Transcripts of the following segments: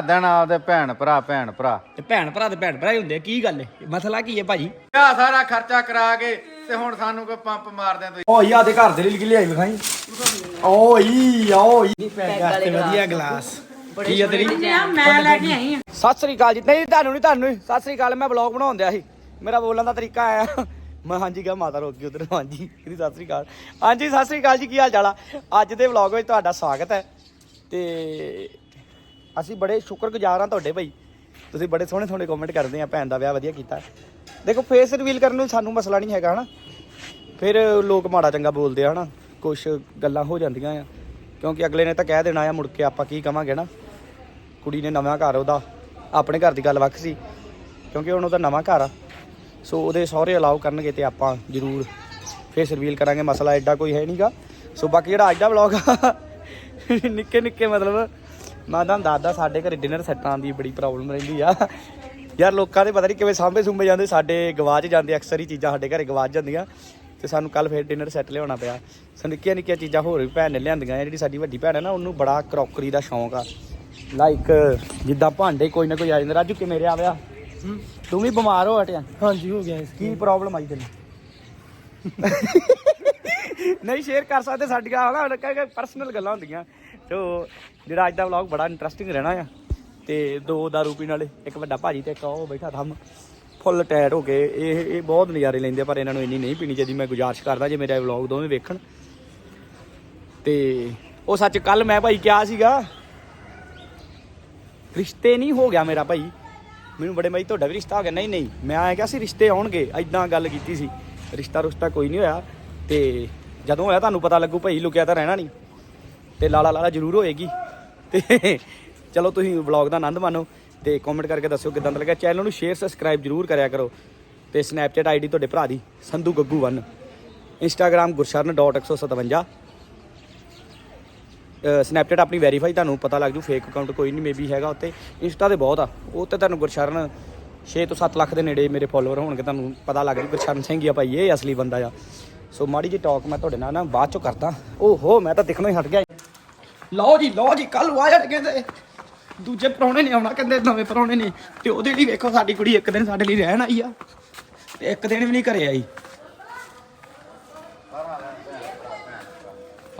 ਦੇਣਾ ਆਪਦੇ ਭੈਣ ਭਰਾ ਭੈਣ ਭਰਾ। ਤੇ ਭੈਣ ਭਰਾ ਤੇ ਭੈਣ ਭਰਾ ਹੀ ਹੁੰਦੇ ਆ, ਕੀ ਗੱਲ ਹੈ ਮਸਲਾ ਕੀ ਹੈ ਭਾਜੀ? ਆ ਸਾਰਾ ਖਰਚਾ ਕਰਾ ਕੇ ਤੇ ਹੁਣ ਸਾਨੂੰ ਕੋਈ ਪੰਪ ਮਾਰਦੇ ਤੁਸੀਂ? ਓ ਯਾ ਦੇ ਘਰ ਦੇ ਲਈ ਲਿਆਈ ਵਿਖਾਈ। ਓਈ ਓਈ ਪੈਗਾ ਤੇ ਵਧੀਆ ਗਲਾਸ। ਕੀ ਆ ਤੇਰੀ? ਮੈਂ ਲੈ ਕੇ ਆਈ ਸਤਿ ਸ੍ਰੀ ਅਕਾਲ ਜੀ। ਨਹੀਂ ਤੁਹਾਨੂੰ ਨਹੀਂ ਤੁਹਾਨੂੰ ਸਤਿ ਸ੍ਰੀ ਅਕਾਲ ਮੈਂ ਵਲੌਗ ਬਣਾਉਣ ਦਿਆ ਸੀ। ਮੇਰਾ ਬੋਲਣ ਦਾ ਤਰੀਕਾ ਆਇਆ। ਮੈਂ ਹਾਂਜੀ ਕਿਹਾ ਮਾਤਾ ਰੋਕ ਗਈ ਉਧਰ। ਹਾਂਜੀ ਇਹਦੀ ਸਤਿ ਸ੍ਰੀ ਅਕਾਲ। ਹਾਂਜੀ ਸਤਿ ਸ੍ਰੀ ਅਕਾਲ ਜੀ ਕੀ ਹਾਲ ਚਾਲ ਆ? ਅੱਜ ਦੇ ਵਲੌਗ ਵਿੱਚ ਤੁਹਾਡਾ ਸਵਾਗਤ ਹੈ। ਤੇ ਅਸੀਂ ਬੜੇ ਸ਼ੁਕਰਗੁਜ਼ਾਰ ਹਾਂ ਤੁਹਾਡੇ ਭਾਈ। ਤੁਸੀਂ ਬੜੇ ਸੋਹਣੇ ਸੋਹਣੇ ਕਮੈਂਟ ਕਰਦੇ ਆ, ਭੈਣ ਦਾ ਵਿਆਹ ਵਧੀਆ ਕੀਤਾ। ਦੇਖੋ ਫੇਸ ਰਿਵੀਲ ਕਰਨ ਨੂੰ ਸਾਨੂੰ ਮਸਲਾ ਨਹੀਂ ਹੈਗਾ, ਹਨਾ? ਫਿਰ ਲੋਕ ਮਾੜਾ ਚੰਗਾ ਬੋਲਦੇ ਆ, ਹਨਾ? ਕੁਝ ਗੱਲਾਂ ਹੋ ਜਾਂਦੀਆਂ ਆ। ਕਿਉਂਕਿ ਅਗਲੇ ਨੇ ਤਾਂ ਕਹਿ ਦੇਣਾ ਆ, ਮੁੜ ਕੇ ਆਪਾਂ ਕੀ ਕਵਾਂਗੇ ਨਾ ਕੁੜੀ ਨੇ ਨਵਾਂ ਘਰ, ਉਹਦਾ ਆਪਣੇ ਘਰ ਦੀ ਗੱਲ ਵੱਖ ਸੀ। ਕਿਉਂਕਿ ਹੁਣ ਉਹਦਾ ਨਵਾਂ ਘਰ ਆ। ਸੋ ਉਹਦੇ ਸਹੁਰੇ ਅਲਾਉ ਕਰਨਗੇ ਤੇ ਆਪਾਂ ਜ਼ਰੂਰ ਫੇਸ ਰਿਵੀਲ ਕਰਾਂਗੇ। ਮਸਲਾ ਐਡਾ ਕੋਈ ਹੈ ਨਹੀਂਗਾ ਸੋ ਬਾਕੀ ਜਿਹੜਾ ਅੱਜ ਦਾ ਵਲੌਗ ਆ ਨਿੱਕੇ ਨਿੱਕੇ ਮਤਲਬ ਮੈਂ ਤੁਹਾਨੂੰ ਦੱਸਦਾ ਸਾਡੇ ਘਰੇ ਡਿਨਰ ਸੈੱਟਾਂ ਦੀ ਬੜੀ ਪ੍ਰੋਬਲਮ ਰਹਿੰਦੀ ਆ। ਯਾਰ ਲੋਕਾਂ ਦੇ ਪਤਾ ਨਹੀਂ ਕਿਵੇਂ ਸਾਂਭੇ ਸੁੰਭੇ ਜਾਂਦੇ ਸਾਡੇ ਗਵਾਚ ਜਾਂਦੇ ਅਕਸਰ ਹੀ ਚੀਜ਼ਾਂ ਸਾਡੇ ਘਰੇ ਗਵਾਚ ਜਾਂਦੀਆਂ। ਤੇ ਸਾਨੂੰ ਕੱਲ ਫੇਰ ਡਿਨਰ ਸੈੱਟ ਲਿਆਉਣਾ ਪਿਆ। ਸੋ ਨਿੱਕੀਆਂ ਨਿੱਕੀਆਂ ਚੀਜ਼ਾਂ ਹੋਰ ਵੀ ਭੈਣ ਨੇ ਲਿਆਂਦੀਆਂ ਆ। ਜਿਹੜੀ ਸਾਡੀ ਵੱਡੀ ਭੈਣ ਹੈ ਨਾ ਉਹਨੂੰ ਬੜਾ ਕਰੋਕਰੀ ਦਾ ਸ਼ੌਂਕ ਆ। ਲਾਈਕ ਜਿੱਦਾਂ ਭਾਂਡੇ ਕੋਈ ਨਾ ਕੋਈ ਆ ਜਾਂਦੇ ਰਾਜੂ ਕਿਵੇਂ ਰਿਹਾ ਵਿਆ ਤੂੰ ਵੀ ਬਿਮਾਰ ਹੋ ਹਟਿਆ? ਹਾਂਜੀ ਹੋ ਗਿਆ ਇਸ ਕੀ ਪ੍ਰੋਬਲਮ ਆਈ ਤੈਨੂੰ? ਨਹੀਂ ਸ਼ੇਅਰ ਕਰ ਸਕਦੇ ਸਾਡੀਆਂ ਹਨਾ? ਪਰਸਨਲ ਗੱਲਾਂ ਹੁੰਦੀਆਂ। ਸੋ ਜਿਹੜਾ ਅੱਜ ਦਾ ਵਲੌਗ ਬੜਾ ਇੰਟਰਸਟਿੰਗ ਰਹਿਣਾ ਆ। ਤੇ ਦੋ ਦਾਰੂ ਪੀਣ ਵਾਲੇ ਇੱਕ ਵੱਡਾ ਭਾਜੀ ਤੇ ਇੱਕ ਉਹ ਬੈਠਾ ਥੰਮ। ਫੁੱਲ ਟਾਇਰ ਹੋ ਕੇ ਇਹ ਇਹ ਬਹੁਤ ਨਜ਼ਾਰੇ ਲੈਂਦੇ ਆ, ਪਰ ਇਹਨਾਂ ਨੂੰ ਇੰਨੀ ਨਹੀਂ ਪੀਣੀ ਚਾਹੀਦੀ ਮੈਂ ਗੁਜ਼ਾਰਿਸ਼ ਕਰਦਾ ਜੇ ਮੇਰਾ ਵਲੌਗ ਦੋਵੇਂ ਵੇਖਣ। ਤੇ ਉਹ ਸੱਚ ਕੱਲ ਮੈਂ ਭਾਈ ਕਿਹਾ ਸੀਗਾ ਰਿਸ਼ਤੇ ਨਹੀਂ ਹੋ ਗਿਆ ਮੇਰਾ ਭਾਈ। ਮੈਨੂੰ ਬੜੇ ਮਾਈ ਤੁਹਾਡਾ ਵੀ ਰਿਸ਼ਤਾ ਹੋ ਗਿਆ। ਨਹੀਂ ਨਹੀਂ ਮੈਂ ਆਇਆ ਕਿਹਾ ਸੀ ਰਿਸ਼ਤੇ ਆਉਣਗੇ ਐਦਾਂ ਗੱਲ ਕੀਤੀ ਸੀ। ਰਿਸ਼ਤਾ ਰੁਸ਼ਤਾ ਕੋਈ ਨਹੀਂ ਹੋਇਆ। ਤੇ ਜਦੋਂ ਹੋਇਆ ਤੁਹਾਨੂੰ ਪਤਾ ਲੱਗੂ ਭਾਈ ਲੁਕਿਆ ਤਾਂ ਰਹਿਣਾ ਨਹੀਂ। ਤੇ ਲਾਲਾ ਲਾਲਾ ਜ਼ਰੂਰ ਹੋਏਗੀ। ਤੇ ਚਲੋ ਤੁਸੀਂ ਵਲੌਗ ਦਾ ਆਨੰਦ ਮਾਣੋ ਤੇ ਕਮੈਂਟ ਕਰਕੇ ਦੱਸਿਓ ਕਿਦਾਂ ਦਾ ਲੱਗਾ। ਚੈਨਲ ਨੂੰ ਸ਼ੇਅਰ ਸਬਸਕ੍ਰਾਈਬ ਜ਼ਰੂਰ ਕਰਿਆ ਕਰੋ ਤੇ ਸਨੈਪਚੈਟ ਆਈਡੀ ਤੁਹਾਡੇ ਭਰਾ ਦੀ, ਸੰਧੂ ਗੱਗੂ 1 ਇੰਸਟਾਗ੍ਰam ਗੁਰਸ਼ਰਨ.157 ਸਨੈਪਚੈਟ ਆਪਣੀ ਵੈਰੀਫਾਈ ਤੁਹਾਨੂੰ ਪਤਾ ਲੱਗ ਜੂ ਫੇਕ ਅਕਾਊਂਟ ਕੋਈ ਨਹੀਂ ਮੇਬੀ ਹੈਗਾ ਉੱਤੇ ਇੰਸਟਾ ਤੇ ਬਹੁਤ ਆ, ਉਹ ਤੇ ਤੁਹਾਨੂੰ ਗੁਰਸ਼ਰਨ 6 ਤੋਂ 7 ਲੱਖ ਦੇ ਨੇੜੇ ਮੇਰੇ ਫਾਲੋਅਰ ਹੋਣਗੇ, ਤੁਹਾਨੂੰ ਪਤਾ ਲੱਗ ਜੂ ਗੁਰਸ਼ਰਨ ਸਿੰਘ ਹੀ ਆ ਭਾਈ, ਇਹ ਅਸਲੀ ਬੰਦਾ ਆ। ਸੋ ਮਾੜੀ ਜੀ ਟਾਕ ਮੈਂ ਤੁਹਾਡੇ ਨਾਲ ਨਾ ਬਾਅਦ ਚੋਂ ਕਰਦਾ। ਓਹੋ, ਮੈਂ ਤਾਂ ਦਿਖਣੋਂ ਹੀ ਹਟ ਗਿਆ। ਲਓ ਜੀ ਲਓ ਜੀ ਕੱਲ ਆ ਜਾਣ ਕਹਿੰਦੇ। ਦੂਜੇ ਪ੍ਰਾਹੁਣੇ ਨੇ ਆਉਣਾ ਕਹਿੰਦੇ, ਨਵੇਂ ਪ੍ਰਾਹੁਣੇ ਨੇ ਤੇ ਉਹਦੇ ਲਈ ਵੇਖੋ, ਸਾਡੀ ਕੁੜੀ ਇੱਕ ਦਿਨ ਸਾਡੇ ਲਈ ਰਹਿਣ ਆਈ ਆ। ਤੇ ਇੱਕ ਦਿਨ ਵੀ ਨਹੀਂ ਘਰੇ ਆਈ।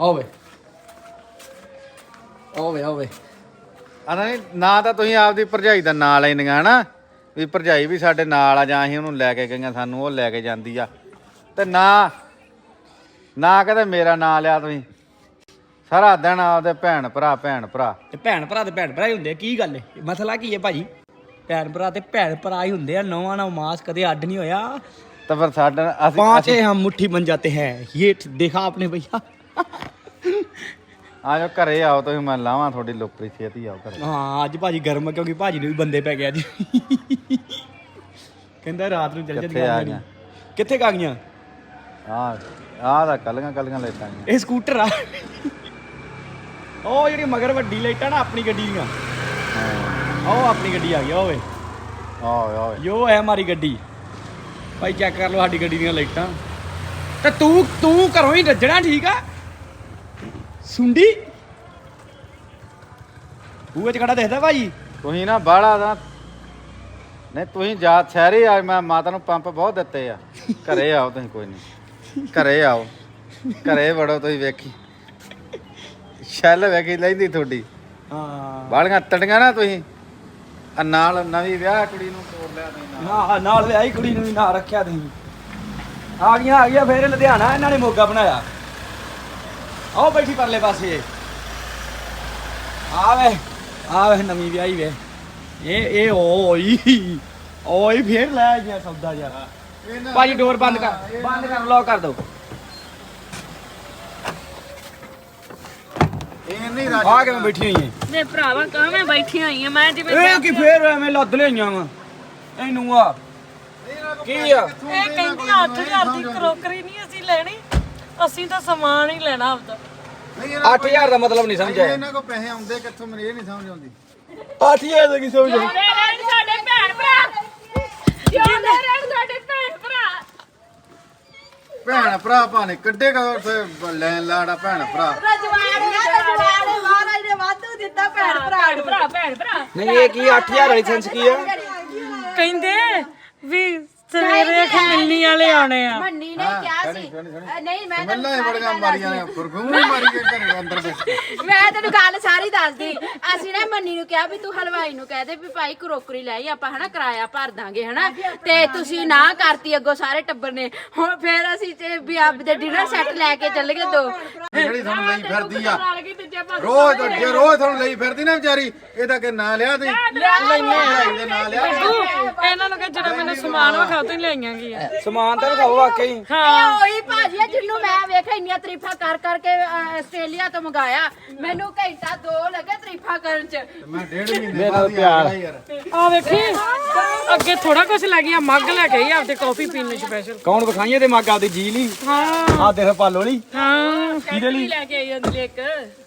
ਆਵੇ ਆਵੇ ਆਵੇ ਆਨਾ ਨਹੀਂ ਨਾ ਤਾਂ ਤੁਸੀਂ ਆਪਦੀ ਭਰਜਾਈ ਦਾ ਨਾਂ ਲੈਂਦੀਆਂ, ਹਨਾ? ਵੀ ਭਰਜਾਈ ਵੀ ਸਾਡੇ ਨਾਲ ਆ, ਜਾਂ ਅਸੀਂ ਉਹਨੂੰ ਲੈ ਕੇ ਗਈਆਂ ਸਾਨੂੰ, ਉਹ ਲੈ ਕੇ ਜਾਂਦੀ ਆ। ਤੇ ਨਾ ਨਾ ਕਦੇ ਮੇਰਾ ਨਾਂ ਲਿਆ ਤੁਸੀਂ। ਸਾਰਾ ਦਿਨ ਆਪਦੇ ਭੈਣ ਭਰਾ ਭੈਣ ਭਰਾ। ਤੇ ਭੈਣ ਭਰਾ ਤੇ ਭੈਣ ਭਰਾ ਹੀ ਹੁੰਦੇ ਕੀ ਗੱਲ ਹੈ ਮਸਲਾ ਕੀ ਹੈ ਭਾਜੀ? ਭੈਣ ਭਰਾ ਤੇ ਭੈਣ ਭਰਾ ਹੀ ਹੁੰਦੇ ਆ ਨੌਵਾਂ ਨਾਲ ਮਾਸ ਕਦੇ ਅੱਡ ਨਹੀਂ ਹੋਇਆ। ਤਾਂ ਫਿਰ ਸਾਡੇ ਅਸੀਂ पांचे हम मुट्ठी बन जाते हैं ये ठ- देखा आपने भैया ਘਰੇ ਆਓ ਤੁਸੀਂ ਮੈਂ ਲਾਵਾਂ ਤੁਹਾਡੀ ਲੋਕਪ੍ਰਿਯ ਛੇਤੀ ਆਓ ਘਰੇ। हाँ ਅੱਜ ਭਾਜੀ ਗਰਮ ਆ ਕਿਉਂਕਿ ਭਾਜੀ ਨੂੰ ਵੀ ਬੰਦੇ ਪੈ ਗਿਆ ਜੀ ਕਹਿੰਦਾ ਰਾਤ ਨੂੰ ਚੱਲ ਜਾ ਕਿੱਥੇ ਆ ਗਈਆਂ? ਕਿੱਥੇ ਆ ਗਈਆਂ? ਆ ਦਾ ਕੱਲੀਆਂ ਕੱਲੀਆਂ ਲੇਟਾਂਗੇ ਇਹ ਸਕੂਟਰ ਆ। ਉਹ ਜਿਹੜੀ ਮਗਰ ਵੱਡੀ ਲਾਈਟਾਂ ਨਾ ਆਪਣੀ ਗੱਡੀ ਦੀਆਂ। ਉਹ ਆਪਣੀ ਗੱਡੀ ਆ ਗਈ ਓਏ ਓਏ ਓਏ ਯੋ ਹੈ ਹਮਾਰੀ ਗੱਡੀ। ਭਾਈ ਚੈੱਕ ਕਰ ਲਓ ਸਾਡੀ ਗੱਡੀ ਦੀਆਂ ਲਾਈਟਾਂ। ਤੇ ਤੂੰ ਤੂੰ ਘਰੋਂ ਹੀ ਰੱਜਣਾ ਠੀਕ ਆ? ਸੁੰਡੀ? ਬੂਹੇ ਚ ਖੜਾ ਦਿਖਦਾ ਭਾਈ। ਤੁਸੀਂ ਨਾ ਬਾਹਲਾ ਦਾ ਨਹੀਂ ਤੁਸੀਂ ਜਾ ਸ਼ਹਿਰੇ ਆ ਮੈਂ ਮਾਤਾ ਨੂੰ ਪੰਪ ਬਹੁਤ ਦਿੱਤੇ ਆ। ਘਰੇ ਆਓ ਤੁਸੀਂ ਕੋਈ ਨਹੀਂ। ਘਰੇ ਆਓ। ਘਰੇ ਵੜੋ ਤੁਸੀਂ ਵੇਖੀ। ਸ਼ੈਲ ਵੇਖੀ ਲੈਂਦੀ ਤੁਹਾਡੀ। ਹਾਂ। ਬਾਲੀਆਂ ਤੜੀਆਂ ਨਾ ਤੁਸੀਂ। ਆ ਨਾਲ ਨਵੀਂ ਵਿਆਹ ਕੁੜੀ ਨੂੰ ਤੋੜ ਲਿਆ ਨਾਲ। ਨਾ ਨਾਲ ਵਿਆਹੀ ਕੁੜੀ ਨੂੰ ਵੀ ਨਾ ਰੱਖਿਆ ਤੁਸੀਂ। ਆ ਗਈਆਂ ਆ ਗਈਆਂ ਫੇਰ ਲੁਧਿਆਣਾ ਇਹਨਾਂ ਨੇ ਮੋਗਾ ਬਣਾਇਆ। ਆਓ ਬੈਠੀ ਪਰਲੇ ਪਾਸੇ। ਆ ਵੇ ਆ ਵੇ ਨਵੀਂ ਵਿਆਹੀ ਵੇ। ਇਹ ਇਹ ਓਈ ਓਈ ਫੇਰ ਲੈ ਆਈਆਂ ਸੌਦਾ ਜਾ ਭਾਜੀ ਡੋਰ ਬੰਦ ਕਰ ਬੰਦ ਕਰ ਲੌਕ ਕਰ ਦੋ ਇਹ ਨਹੀਂ ਆ ਕਿਵੇਂ ਬੈਠੀ ਹੋਈ ਹੈ ਨੇ ਭਰਾਵਾ ਕਹਾਂ ਮੈਂ ਬੈਠੀ ਹੋਈ ਆ ਮੈਂ ਜਿਵੇਂ ਇਹ ਕੀ ਫੇਰ ਐਵੇਂ ਲੱਦ ਲਈਆਂ ਵਾ। ਇਹਨੂੰ ਆ। ਕੀ ਆ? ਇਹ ਕਹਿੰਦੀ 8000 ਦੀ ਕਰੋਕਰੀ ਨਹੀਂ ਅਸੀਂ ਲੈਣੀ। ਅਸੀਂ ਤਾਂ ਸਮਾਨ ਹੀ ਲੈਣਾ ਆਪਦਾ। 8000 ਦਾ ਮਤਲਬ ਨਹੀਂ ਸਮਝਿਆ। ਇਹਨਾਂ ਕੋ ਪੈਸੇ ਆਉਂਦੇ ਕਿੱਥੋਂ ਮੈਨੂੰ ਇਹ ਨਹੀਂ ਸਮਝ ਆਉਂਦੀ। 8000 ਦਾ ਕੀ ਸਮਝ ਸਾਡੇ ਭੈਣ ਭਰਾ। ਜਿਉਂਦੇ ਰਹਿਣ ਸਾਡੇ ਭੈਣ ਭਰਾ ਭੈਣ ਭਰਾ ਭਾਣੇ ਕੱਢੇਗਾ ਫਿਰ ਲੈਣ ਲਾੜਾ ਭੈਣ ਭਰਾ। ਰਜਵਾੜ ਰਜਵਾੜ ਮਹਾਰਾਜ ਭਾਈ ਨੇ ਵਾਧੂ ਦਿੱਤਾ ਭੈਣ ਭਰਾ ਨੂੰ। ਭਰਾ ਭੈਣ ਭਰਾ। ਨਹੀਂ ਇਹ ਕੀ 8000 ਵਾਲੀ ਸੈਂਸ ਕੀ ਆ? ਕਹਿੰਦੇ ਵੀ ਸਵੇਰੇ ਖਮਿਲਨੀ ਵਾਲੇ ਆਉਣੇ ਆ ਮੰਨੀ ਨੇ ਕਿਹਾ ਸੀ ਅ, ਨਹੀਂ ਮੈਂ ਤੈਨੂੰ ਮੱਲਾ ਹੀ ਸਾਰੀ ਬੜੀਆਂ ਗੱਲ ਮਾਰੀਆਂ ਨੇ ਹੀ ਮਾਰੀ ਕੇ ਘਰੇ ਅੰਦਰ ਬੈਠ ਮੈਂ ਤੈਨੂੰ ਗੱਲ ਸਾਰੀ ਦੱਸਦੀ ਅਸੀਂ ਨਾ ਮੰਨੀ ਨੂੰ ਕਿਹਾ ਵੀ ਤੂੰ ਹਲਵਾਈ ਨੂੰ ਕਹਿ ਦੇ ਵੀ ਭਾਈ ਕਰੋਕਰੀ ਲੈ ਆਈ ਆਪਾਂ ਹਨਾ ਕਿਰਾਇਆ ਭਰ ਦਾਂਗੇ ਹਨਾ ਤੇ ਤੁਸੀਂ ਨਾ ਕਰਤੀ ਅੱਗੋਂ ਸਾਰੇ ਟੱਬਰ ਨੇ ਹੁਣ ਫੇਰ ਅਸੀਂ ਤੇ ਵੀ ਆਪ ਦੇ ਡਿਨਰ ਸੈੱਟ ਲੈ ਕੇ ਚੱਲ ਗਏ ਦੋ ਜਿਹੜੀ ਤੁਹਾਨੂੰ ਲਈ ਫਿਰਦੀ ਆ ਰੋਜ਼ ਤੋਂ ਜੇ ਰੋਜ਼ ਤੁਹਾਨੂੰ ਲਈ ਫਿਰਦੀ ਨਾ ਵਿਚਾਰੀ ਇਹਦਾ ਕਿ ਨਾਂ ਲਿਆ ਤੇ ਲੈਣੇ ਦੇ ਨਾਂ ਲਿਆ ਤੂੰ ਇਹਨਾਂ ਨੂੰ ਕਹ ਜਿਹੜਾ ਮੈਨੂੰ ਸਮਾਨ ਵਿਖਾ ਤੂੰ ਲਿਆਈਆਂ ਕੀ ਆ। ਸਮਾਨ ਤਾਂ ਵਿਖਾਓ ਵਾਕਈ। ਇਹ ਉਹੀ ਭਾਜੀ ਆ ਜਿਹਨੂੰ ਮੈਂ ਵੇਖਿਆ ਇੰਨੀਆਂ ਤਾਰੀਫਾਂ ਕਰ ਕਰਕੇ ਅ, ਆਸਟ੍ਰੇਲੀਆ ਤੋਂ ਮੰਗਾਇਆ। ਮੈਨੂੰ ਘੰਟਾ ਦੋ ਲੱਗੇ ਤਾਰੀਫਾਂ ਕਰਨ ਚ। ਮੈਂ ਡੇਢ ਮਹੀਨੇ ਬਾਅਦ ਹੀ ਆ ਗਿਆ ਯਾਰ। ਆ ਵੇਖੀ ਅੱਗੇ ਥੋੜਾ ਕੁਝ ਲੈ ਗਿਆ ਮੱਗ ਲੈ ਕੇ ਆਈ ਆਪਦੇ ਕਾਫੀ ਪੀਣ ਨੂੰ ਸਪੈਸ਼ਲ ਕੌਣ ਵਿਖਾਈਏ ਤੇ ਮੱਗ? ਆਪਦੀ ਜੀ ਲਈ। ਹਾਂ। ਆ ਦੇਖ ਪਾਲੋ ਲਈ। ਹਾਂ। ਕਿਹਦੇ ਲਈ? ਲੈ ਕੇ ਆਈ ਅੰਦਲੇ ਇੱਕ।